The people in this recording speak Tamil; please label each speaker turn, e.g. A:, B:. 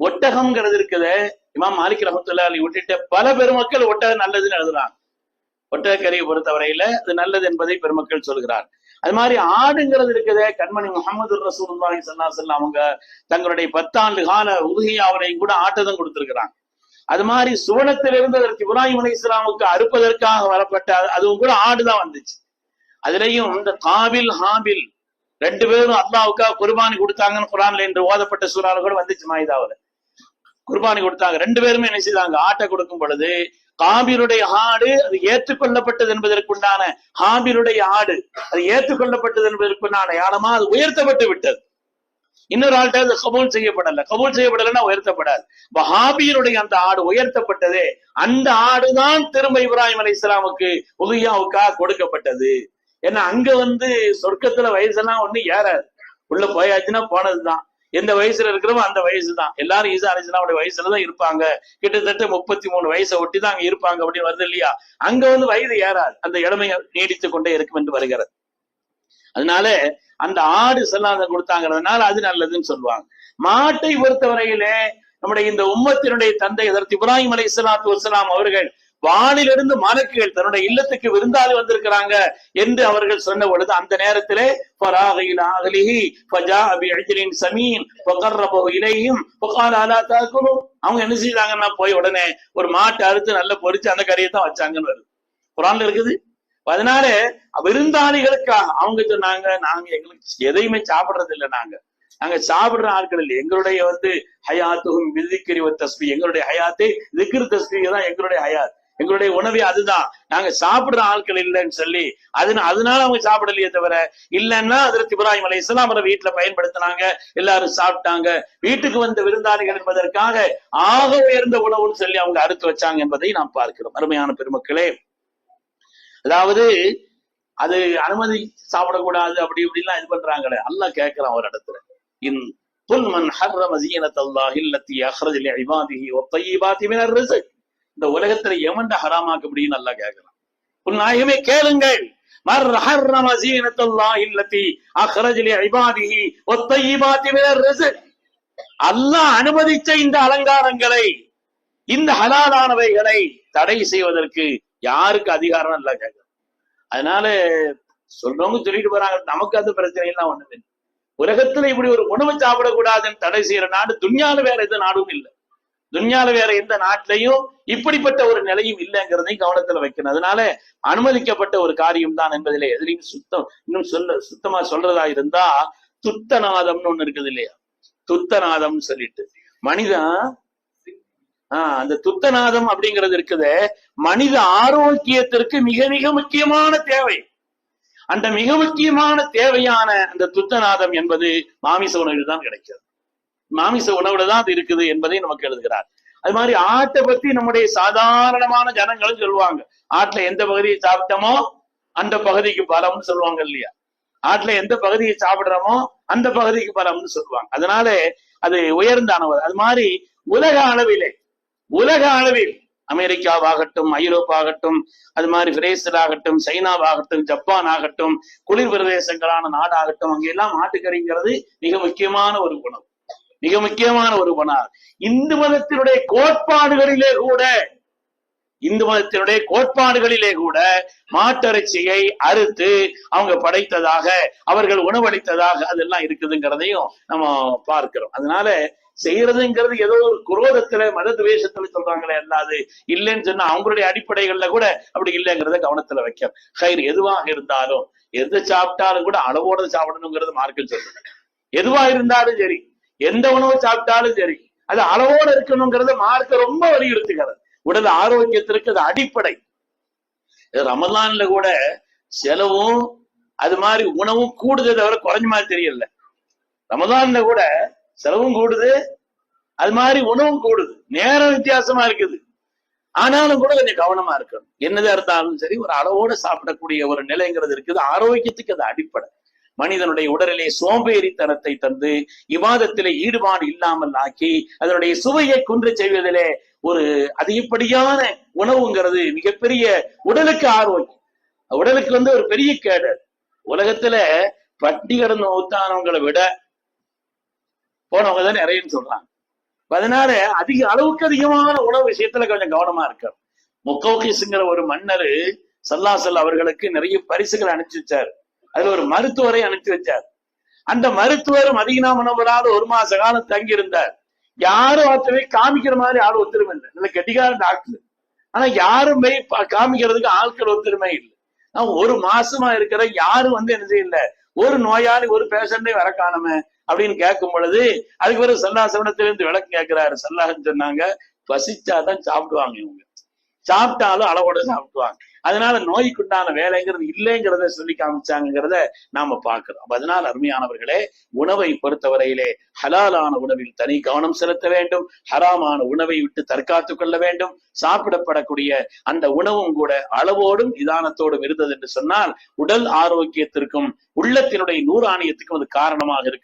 A: ஒட்டகம்ங்கிறது இருக்குது. இமாம் மாலிக் ரஹத்துல்லா அலி விட்டுட்டு பல பெருமக்கள் ஒட்டகம் நல்லதுன்னு எழுதுறாங்க. ஒட்டகக்கறியை பொறுத்தவரையில அது நல்லது என்பதை பெருமக்கள் சொல்கிறார். அது மாதிரி ஆடுங்கிறது இருக்குதே. கண்மணி முகமது ரசூலுல்லாஹி ஸல்லல்லாஹு அலைஹி அவங்க தங்களுடைய பத்தாண்டு கால உதுகியாவரையும் கூட ஆட்டதம் கொடுத்திருக்கிறாங்க. அது மாதிரி சுவனத்திலிருந்து அதற்கு இப்ராஹிம் அலி இஸ்லாமுக்கு அறுப்பதற்காக வரப்பட்ட அதுவும் கூட ஆடுதான் வந்துச்சு. அதுலயும் இந்த காபில் ஹாபில் ரெண்டு பேரும் அல்லாவுக்காக குர்பானி கொடுத்தாங்கன்னு குரான்ல என்று ஓதப்பட்ட சூறாவில் கூட வந்துச்சு மாயுதாவில். குர்பானி கொடுத்தாங்க. ரெண்டு பேருமே என்ன செய்தாங்க? ஆட்டை கொடுக்கும் பொழுது காபிருடைய ஆடு அது ஏற்றுக்கொள்ளப்பட்டது என்பதற்குண்டான ஹாபிருடைய ஆடு அது ஏற்றுக்கொள்ளப்பட்டது என்பதற்குண்டான யானமா அது உயர்த்தப்பட்டு விட்டது. இன்னொரு ஆள்கிட்ட அது கபூல் செய்யப்படல. கபூல் செய்யப்படலைன்னா உயர்த்தப்படாது. இப்ப ஹாபியினுடைய அந்த ஆடு உயர்த்தப்பட்டதே. அந்த ஆடுதான் திரும்ப இப்ராஹிம் அலி இஸ்லாமுக்கு உதயாவுக்காக கொடுக்கப்பட்டது. ஏன்னா அங்க வந்து சொர்க்கத்துல வயசெல்லாம் ஒண்ணு ஏறாது. உள்ள போயாச்சுன்னா போனதுதான். எந்த வயசுல இருக்கிறவோ அந்த வயசு தான் எல்லாரும் ஈசா அலிஸ்லாமுடைய வயசுல தான் இருப்பாங்க. கிட்டத்தட்ட முப்பத்தி மூணு வயசை ஒட்டி தான் அங்க இருப்பாங்க அப்படின்னு வருது இல்லையா? அங்க வந்து வயது ஏறாது. அந்த இடமை நீடித்துக் கொண்டே இருக்கும் என்று வருகிறது. அதனால அந்த ஆடு செல்லாத கொடுத்தாங்கிறதுனால அது நல்லதுன்னு சொல்லுவாங்க. மாட்டை பொறுத்தவரையிலே நம்முடைய இந்த உம்மத்தினுடைய தந்தை இதற்கு இப்ராஹிம் அலி இஸ்லாத்து வசலாம் அவர்கள் வானிலிருந்து மலக்குகள் தன்னுடைய இல்லத்துக்கு விருந்தாளி வந்திருக்கிறாங்க என்று அவர்கள் சொன்ன பொழுது அந்த நேரத்திலே அவங்க என்ன செய்தாங்கன்னா போய் உடனே ஒரு மாட்டை அறுத்து நல்லா பொறிச்சு அந்த கறியை தான் வச்சாங்கன்னு வருது. குரான்ல இருக்குது? அதனால விருந்தாளிகளுக்காக அவங்க சொன்னாங்க நாங்க எங்களுக்கு எதையுமே சாப்பிடுறது இல்லை நாங்க. நாங்க சாப்பிடுற ஆட்கள் இல்லை. எங்களுடைய வந்து ஹயாத்துகும் விதிக்கிரி தஸ்மி எங்களுடைய ஹயாத்தே திக்ரு தஸ்மி தான் எங்களுடைய ஹயாத். எங்களுடைய உணவே அதுதான். நாங்க சாப்பிடுற ஆட்கள் இல்லைன்னு சொல்லி அதனால அதனால அவங்க சாப்பிடலையே தவிர இல்லைன்னா அதற்கு இப்ராஹிம் அலை இஸ்லாம் அவரை வீட்டுல பயன்படுத்தினாங்க எல்லாரும் சாப்பிட்டாங்க. வீட்டுக்கு வந்த விருந்தாளிகள் என்பதற்காக ஆக உயர்ந்த உணவுன்னு சொல்லி அவங்க அறுத்து வச்சாங்க என்பதை நாம் பார்க்கிறோம். அருமையான பெருமக்களே. அதாவது அது அனுமதி சாப்பிடக்கூடாது அப்படி இப்படிலாம் இது பண்றாங்களே. அல்லாஹ் கேட்கிறான் ஒரு இடத்துல. இன் புல் மன் ஹர்ரம ஜீனத்தல்லாஹி அல்லத்தி அஹ்ரஜ லிஇபாதிஹி வத்தய்யிபாத்தி மினர் ரிஸ்க். இந்த உலகத்துல எவன்ட ஹராமாக்க அப்படின்னு நல்லா கேட்கலாம் உன் நாயகமே கேளுங்கள். மர் ஹர்ரம ஜீனத்தல்லாஹி அல்லத்தி அஹ்ரஜ லிஇபாதிஹி வத்தய்யிபாத்தி மினர் ரிஸ்க். அல்லாஹ் அனுமதிச்ச இந்த அலங்காரங்களை இந்த ஹலாலானவைகளை தடை செய்வதற்கு யாருக்கு அதிகாரம் இல்ல கேட்க அதனால சொல்றவங்க சொல்லிட்டு போறாங்க நமக்கு அது பிரச்சனை எல்லாம் ஒண்ணுது உலகத்துல இப்படி ஒரு உணவு சாப்பிடக்கூடாதுன்னு தடை செய்யற நாடு துணியால வேற எந்த நாடும் இல்லை. துன்யால வேற எந்த நாட்டிலையும் இப்படிப்பட்ட ஒரு நிலையும் இல்லைங்கிறதையும் கவனத்துல வைக்கணும். அதனால அனுமதிக்கப்பட்ட ஒரு காரியம் தான் என்பதிலே எதிரையும் சுத்தம் இன்னும் சொல்ல சுத்தமா சொல்றதா இருந்தா துத்தநாதம்னு ஒண்ணு இருக்குது இல்லையா? துத்தநாதம்னு சொல்லிட்டு. மனிதன் ஆஹ் அந்த துத்தநாதம் அப்படிங்கிறது இருக்குது. மனித ஆரோக்கியத்திற்கு மிக மிக முக்கியமான தேவை. அந்த மிக முக்கியமான தேவையான அந்த துத்தநாதம் என்பது மாமிச உணவில் தான் கிடைக்கிறது. மாமிச உணவுல தான் அது இருக்குது என்பதை நமக்கு எழுதுகிறார். அது மாதிரி ஆட்டை பத்தி நம்முடைய சாதாரணமான ஜனங்களும் சொல்லுவாங்க. ஆட்டுல எந்த பகுதியை சாப்பிட்டோமோ அந்த பகுதிக்கு பலம்னு சொல்லுவாங்க இல்லையா? ஆட்டுல எந்த பகுதியை சாப்பிடுறோமோ அந்த பகுதிக்கு பலம்னு சொல்லுவாங்க. அதனால அது உயர்ந்தானவர். அது மாதிரி உலக அளவிலே உலக அளவில் அமெரிக்காவாகட்டும் ஐரோப்பாகட்டும் அது மாதிரி பிரேசில் ஆகட்டும் சைனாவாகட்டும் ஜப்பான் ஆகட்டும் குளிர் பிரதேசங்களான நாடாகட்டும் அங்கெல்லாம் ஆட்டுக்கறிங்கிறது மிக முக்கியமான ஒரு குணம் மிக முக்கியமான ஒரு இந்து மதத்தினுடைய கோட்பாடுகளிலே கூட இந்து மதத்தினுடைய கோட்பாடுகளிலே கூட மாட்டிறைச்சியை அறுத்து அவங்க படைத்ததாக அவர்கள் உணவளித்ததாக அதெல்லாம் இருக்குதுங்கிறதையும் நம்ம பார்க்கிறோம். அதனால செய்யறதுங்கிறது ஏதோ ஒரு குரோதத்துல மத துவேஷத்துல சொல்றாங்களே அல்லாது இல்லைன்னு சொன்னா அவங்களுடைய அடிப்படைகள்ல கூட அப்படி இல்லைங்கிறத கவனத்துல வைக்கிறோம் கயிறு எதுவாக இருந்தாலும் எது சாப்பிட்டாலும் கூட அளவோட சாப்பிடணுங்கிறது மார்க்கில் சொல்லுங்க எதுவா இருந்தாலும் சரி. எந்த உணவு சாப்பிட்டாலும் சரி அது அளவோட இருக்கணுங்கிறத மார்க்க ரொம்ப வலியுறுத்துகிறது. உடல் ஆரோக்கியத்திற்கு அது அடிப்படை. ரமலான்ல கூட செலவும் அது மாதிரி உணவும் கூடுதே தவிர குறைஞ்ச மாதிரி தெரியல. ரமதான்ல கூட செலவும் கூடுது அது மாதிரி உணவும் கூடுது. நேரம் வித்தியாசமா இருக்குது. ஆனாலும் கூட கொஞ்சம் கவனமா இருக்கணும். என்னதா இருந்தாலும் சரி ஒரு அளவோட சாப்பிடக்கூடிய ஒரு நிலைங்கிறது இருக்குது. ஆரோக்கியத்துக்கு அது அடிப்படை. மனிதனுடைய உடலிலே சோம்பேறித்தனத்தை தந்து விவாதத்திலே ஈடுபாடு இல்லாமல் ஆக்கி அதனுடைய சுவையை குன்று செய்வதிலே ஒரு அதிகப்படியான உணவுங்கிறது மிகப்பெரிய உடலுக்கு ஆரோக்கியம். உடலுக்கு வந்து ஒரு பெரிய கேடு. உலகத்துல பட்டி கிடந்த ஊத்தானவங்களை விட போனவங்க தான் நிறையன்னு சொல்றாங்க. அதனால அதிக அளவுக்கு அதிகமான உணவு விஷயத்துல கொஞ்சம் கவனமா இருக்கணும். முக்கோகிஸ்ங்கிற ஒரு மன்னர் சல்லாசல் அவர்களுக்கு நிறைய பரிசுகள் அனுப்பிச்சு அதுல ஒரு மருத்துவரை அனுப்பிச்சு வச்சார். அந்த மருத்துவர் மதீனா மனவரால் ஒரு மாச காலம் தங்கி இருந்தார் யாரும் ஒருத்தரை காமிக்கிற மாதிரி ஆள் ஒத்துருமை இல்லை. நல்ல கெட்டிக்கார டாக்டர். ஆனா யாரும் போய் பா- காமிக்கிறதுக்கு ஆட்கள் ஒத்துருமை இல்லை. நான் ஒரு மாசமா இருக்கிற யாரும் வந்து என்ன செய்யல. ஒரு நோயாளி ஒரு பேஷண்டே வர காணுமே அப்படின்னு கேட்கும் பொழுது அதுக்கு பிறகு சல்லாசவனத்திலிருந்து விளக்கம் கேட்கிறாரு. சல்லாஹன் சொன்னாங்க பசிச்சாதான் சாப்பிடுவாங்க இவங்க. சாப்பிட்டாலும் அளவோட சாப்பிடுவாங்க அதனால நோய்க்குண்டான வேலைங்கிறது இல்லைங்கிறத சொல்லி காமிச்சாங்கிறத நாம பார்க்கிறோம். அதனால அருமையானவர்களே உணவை பொறுத்தவரையிலே ஹலாலான உணவில் தனி கவனம் செலுத்த வேண்டும். ஹராமான உணவை விட்டு தற்காத்துக் கொள்ள வேண்டும். சாப்பிடப்படக்கூடிய அந்த உணவும் கூட அளவோடும் நிதானத்தோடும் இருந்தது என்று சொன்னால் உடல் ஆரோக்கியத்திற்கும் உள்ளத்தினுடைய நூறாணியத்துக்கும் அது காரணமாக இருக்கு.